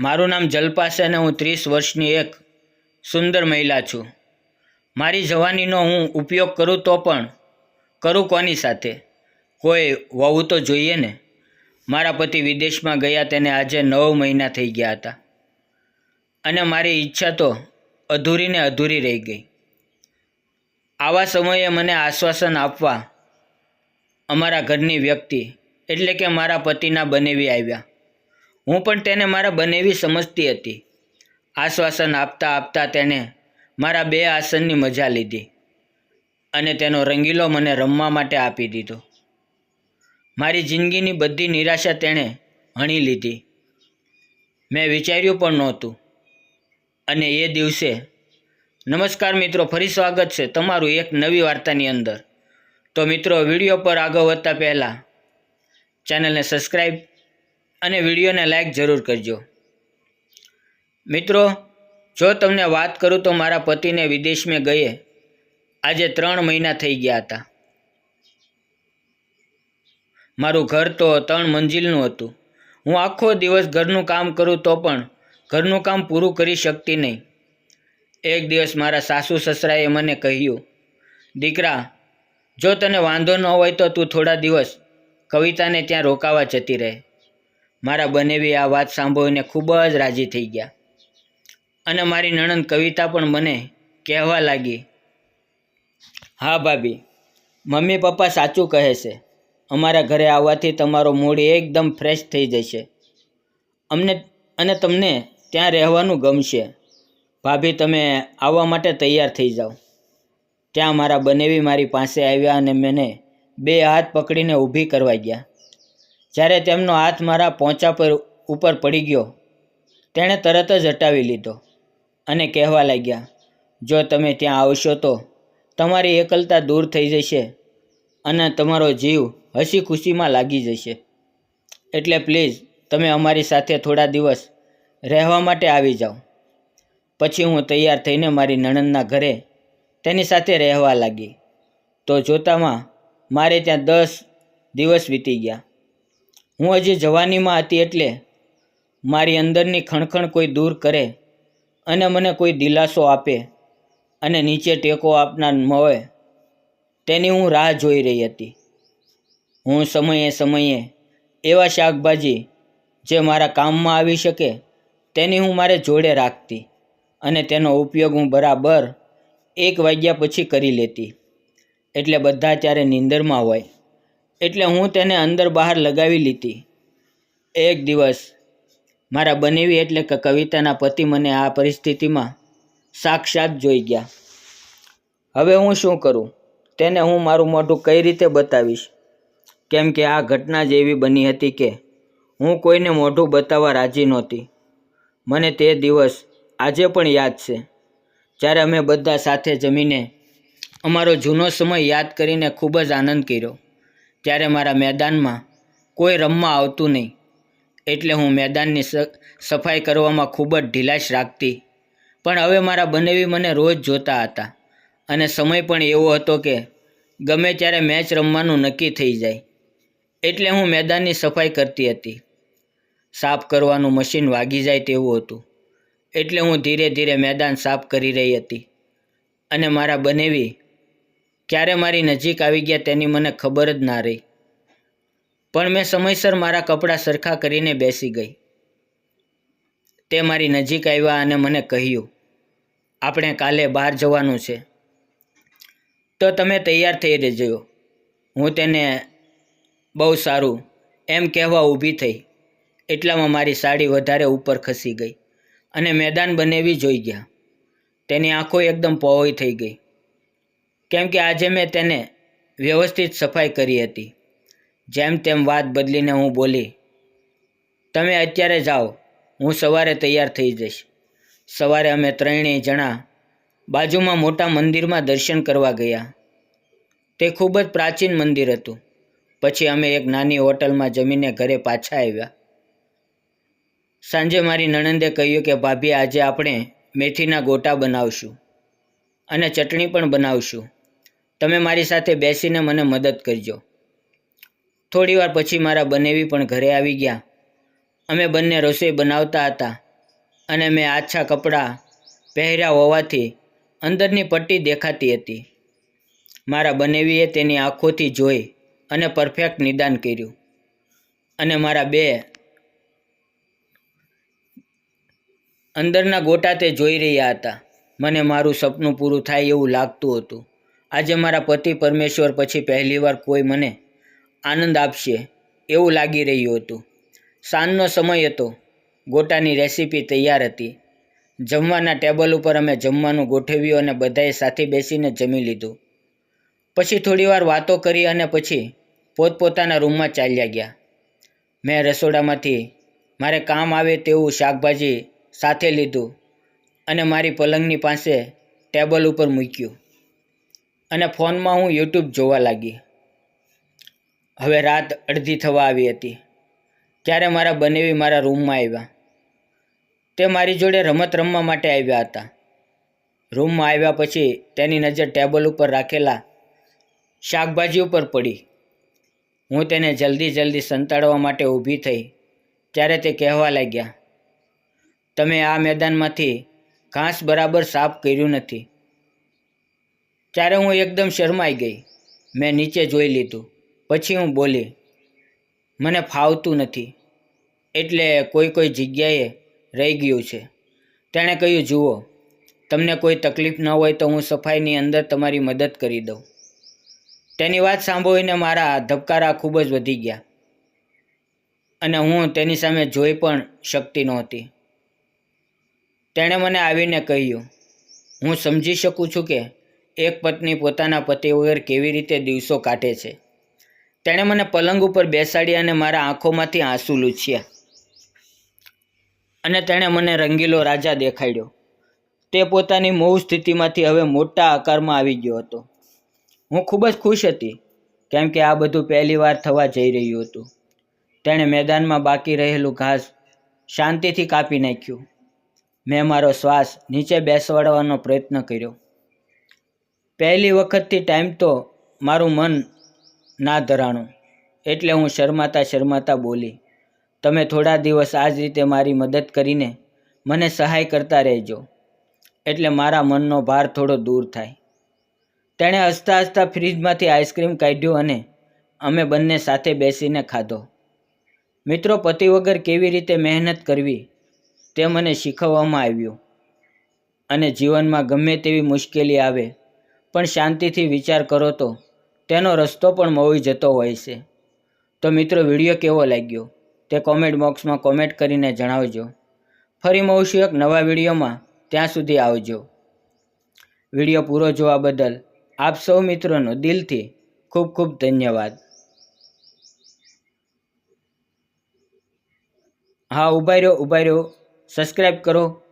મારું નામ જલ્પા છે અને હું ત્રીસ વર્ષની એક સુંદર મહિલા છું. મારી જવાનીનો હું ઉપયોગ કરું તો પણ કરું કોની સાથે? કોઈ વહુ તો જોઈએ ને? મારા પતિ વિદેશમાં ગયા તેને આજે નવ મહિના થઈ ગયા હતા. અને મારી ઈચ્છા તો અધૂરીને અધૂરી રહી ગઈ. આવા સમયે મને આશ્વાસન આપવા અમારા ઘરની વ્યક્તિ, એટલે કે મારા પતિના બનેવી આવ્યા. હું પણ તેને મારા બનેવી સમજતી હતી. આશ્વાસન આપતા આપતા તેણે મારા બે આસનની મજા લીધી અને તેનો રંગીલો મને રમવા માટે આપી દીધો. મારી જિંદગીની બધી નિરાશા તેણે હણી લીધી. મેં વિચાર્યું પણ નહોતું. અને એ દિવસે નમસ્કાર મિત્રો, ફરી સ્વાગત છે તમારું એક નવી વાર્તાની અંદર. તો મિત્રો, વીડિયો પર આગળ વધતા પહેલાં ચેનલને સબસ્ક્રાઈબ અને વિડીયોને લાઈક જરૂર કરજો. મિત્રો, જો તમને વાત કરું તો મારા પતિને વિદેશમાં ગયે. આજે ત્રણ મહિના થઈ ગયા હતા. મારું ઘર તો ત્રણ મંજિલનું હતું. હું આખો દિવસ ઘરનું કામ કરું તો પણ ઘરનું કામ પૂરું કરી શકતી નહીં. એક દિવસ મારા સાસુ સસરાએ મને કહ્યું, દીકરા, જો તને વાંધો ન હોય તો તું થોડા દિવસ કવિતાને ત્યાં રોકાવા જતી રહે. મારા બનેવી આ વાત સાંભળીને ખૂબ જ રાજી થઈ ગયા. અને મારી નણંદ કવિતા પણ મને કહેવા લાગી, હા ભાભી, મમ્મી પપ્પા સાચું કહે છે. અમારા ઘરે આવવાથી તમારો મૂડ એકદમ ફ્રેશ થઈ જશે. અમને, અને તમને ત્યાં રહેવાનું ગમશે. ભાભી, તમે આવવા માટે તૈયાર થઈ જાઓ. ત્યાં મારા બનેવી મારી પાસે આવ્યા અને મને બે હાથ પકડીને ઊભી કરવા ગયા. જ્યારે તેમનો હાથ મારા પોંચા પર ઉપર પડી ગયો, તેણે તરત જ હટાવી લીધો અને કહેવા લાગ્યા, જો તમે ત્યાં આવશો તો તમારી એકલતા દૂર થઈ જશે અને તમારો જીવ હસી ખુશીમાં લાગી જશે. એટલે પ્લીઝ, તમે અમારી સાથે થોડા દિવસ રહેવા માટે આવી જાઓ. પછી હું તૈયાર થઈને મારી નણંદના ઘરે તેની સાથે રહેવા લાગી. તો જોતામાં મારે ત્યાં દસ દિવસ વીતી ગયા. હું હજી જવાનીમાં હતી એટલે મારી અંદરની ખણખણ કોઈ દૂર કરે અને મને કોઈ દિલાસો આપે અને નીચે ટેકો આપનાર મળે, તેની હું રાહ જોઈ રહી હતી. હું સમયે સમયે એવા શાકભાજી જે મારા કામમાં આવી શકે તેની હું મારે જોડે રાખતી અને તેનો ઉપયોગ હું બરાબર એક વાગ્યા પછી કરી લેતી. એટલે બધા ત્યારે નીંદરમાં હોય. એટલે હું તેને અંદર બહાર લગાવી લીધી. એક દિવસ મારા બનેવી એટલે કે કવિતાના પતિ મને આ પરિસ્થિતિમાં સાક્ષાત જોઈ ગયા. હવે હું શું કરું? તેને હું મારું મોઢું કઈ રીતે બતાવીશ? કેમ કે આ ઘટના જ એવી બની હતી કે હું કોઈને મોઢું બતાવવા રાજી નહોતી. મને તે દિવસ આજે પણ યાદ છે. જ્યારે અમે બધા સાથે જમીને અમારો જૂનો સમય યાદ કરીને ખૂબ જ આનંદ કર્યો. ત્યારે મારા મેદાનમાં કોઈ રમવા આવતું નહીં. એટલે હું મેદાનની સફાઈ કરવામાં ખૂબ જ ઢીલાશ રાખતી. પણ હવે મારા બનેવી મને રોજ જોતા હતા. અને સમય પણ એવો હતો કે ગમે ત્યારે મેચ રમવાનું નક્કી થઈ જાય. એટલે હું મેદાનની સફાઈ કરતી હતી. સાફ કરવાનું મશીન વાગી જાય તેવું હતું. એટલે હું ધીરે ધીરે મેદાન સાફ કરી રહી હતી. અને મારા બનેવી ક્યારે મારી નજીક આવી ગયા તેની મને ખબર જ ના રહી. પણ મેં સમયસર મારા કપડાં સરખા કરીને બેસી ગઈ. તે મારી નજીક આવ્યા અને મને કહ્યું, આપણે કાલે બહાર જવાનું છે. તો તમે તૈયાર થઈ રહેજો. હું તેને બહુ સારું એમ કહેવા ઊભી થઈ. એટલામાં મારી સાડી વધારે ઉપર ખસી ગઈ અને મેદાન બનેવી જોઈ ગયા. તેની આંખો એકદમ પહોળી થઈ ગઈ. કેમ કે આજે મેં તેને વ્યવસ્થિત સફાઈ કરી હતી. જેમ તેમ વાત બદલીને હું બોલી, તમે અત્યારે જાઓ, હું સવારે તૈયાર થઈ જઈશ. સવારે અમે ત્રણેય જણા બાજુમાં મોટા મંદિરમાં દર્શન કરવા ગયા. તે ખૂબ જ પ્રાચીન મંદિર હતું. પછી અમે એક નાની હોટલમાં જમીને ઘરે પાછા આવ્યા. સાંજે મારી નણંદે કહ્યું કે, ભાભી, આજે આપણે મેથીના ગોટા બનાવશું અને ચટણી પણ બનાવશું. તમે મારી સાથે બેસીને મને મદદ કરજો. થોડીવાર પછી મારા બનેવી પણ ઘરે આવી ગયા. અમે બંને રસોઈ બનાવતા હતા અને મેં આછા કપડાં પહેર્યા હોવાથી અંદરની પટ્ટી દેખાતી હતી. મારા બનેવીએ તેની આંખોથી જોઈ અને પરફેક્ટ નિદાન કર્યું. અને મારા બે અંદરના ગોટા તે જોઈ રહ્યા હતા. મને મારું સપનું પૂરું થાય એવું લાગતું હતું. આજે મારા પતિ પરમેશ્વર પછી પહેલીવાર કોઈ મને આનંદ આપશે એવું લાગી રહ્યું હતું. સાંજનો સમય હતો. ગોટાની રેસીપી તૈયાર હતી. જમવાના ટેબલ ઉપર અમે જમવાનું ગોઠવ્યું અને બધાએ સાથે બેસીને જમી લીધું. પછી થોડીવાર વાતો કરી અને પછી પોતપોતાના રૂમમાં ચાલ્યા ગયા. મેં રસોડામાંથી મારે કામ આવે તેવું શાકભાજી સાથે લીધું અને મારી પલંગની પાસે ટેબલ ઉપર મૂક્યું. અને ફોનમાં હું યુટ્યુબ જોવા લાગી. હવે રાત અડધી થવા આવી હતી. ત્યારે મારા બનેવી મારા રૂમમાં આવ્યા. તે મારી જોડે રમત રમવા માટે આવ્યા હતા. રૂમમાં આવ્યા પછી તેની નજર ટેબલ ઉપર રાખેલા શાકભાજી ઉપર પડી. હું તેને જલ્દી જલ્દી સંતાડવા માટે ઊભી થઈ, ત્યારે તે કહેવા લાગ્યા, તમે આ મેદાનમાંથી ઘાસ બરાબર સાફ કર્યું નથી. ત્યારે હું એકદમ શરમાઈ ગઈ. મેં નીચે જોઈ લીધું. પછી હું બોલી, મને ફાવતું નથી. એટલે કોઈ કોઈ જગ્યાએ રહી ગયું છે. તેણે કહ્યું, જુઓ, તમને કોઈ તકલીફ ન હોય તો હું સફાઈની અંદર તમારી મદદ કરી દઉં. તેની વાત સાંભળીને મારા ધબકારા ખૂબ જ વધી ગયા અને હું તેની સામે જોઈ પણ શકતી નહોતી. તેણે મને આવીને કહ્યું, હું સમજી શકું છું કે એક પત્ની પોતાના પતિ વગર કેવી રીતે દિવસો કાઢે છે? તેણે મને પલંગ ઉપર બેસાડી અને મારા આંખોમાંથી આંસુ લૂછ્યા. અને તેણે મને રંગીલો રાજા દેખાડ્યો. તે પોતાની મૌ સ્થિતિમાંથી હવે મોટા આકારમાં આવી ગયો હતો. હું ખૂબ જ ખુશ હતી, કેમ કે આ બધું પહેલી વાર થવા જઈ રહ્યું હતું. તેણે મેદાનમાં બાકી રહેલું ઘાસ શાંતિથી કાપી નાખ્યું. મેં મારો શ્વાસ નીચે બેસવાડવાનો પ્રયત્ન કર્યો. પહેલી વખતથી ટાઈમ તો મારું મન ના ધરાણું. એટલે હું શરમાતા શરમાતા બોલી, તમે થોડા દિવસ આ જ રીતે મારી મદદ કરીને મને સહાય કરતા રહેજો. એટલે મારા મનનો ભાર થોડો દૂર થાય. તેણે હસતા હસતા ફ્રીજમાંથી આઈસ્ક્રીમ કાઢ્યું અને અમે બંને સાથે બેસીને ખાધો. મિત્રો, પતિ વગર કેવી રીતે મહેનત કરવી તે મને શીખવવામાં આવ્યું અને જીવનમાં ગમે તેવી મુશ્કેલી આવે પણ શાંતિથી વિચાર કરો તો. તેનો રસ્તો પણ મળી જતો હોય છે. તો મિત્રો, વીડિયો કેવો લાગ્યો? તે કોમેન્ટ બોક્સમાં કોમેન્ટ કરીને જણાવજો. ફરી મળશું એક નવા વિડીયોમાં. ત્યાં સુધી આવજો. વીડિયો પૂરો જોવા બદલ આપ સૌ મિત્રોનો દિલથી ખૂબ ખૂબ ધન્યવાદ. હા, ઊભા રહ્યો ઊભા રહ્યો. સબસ્ક્રાઈબ કરો.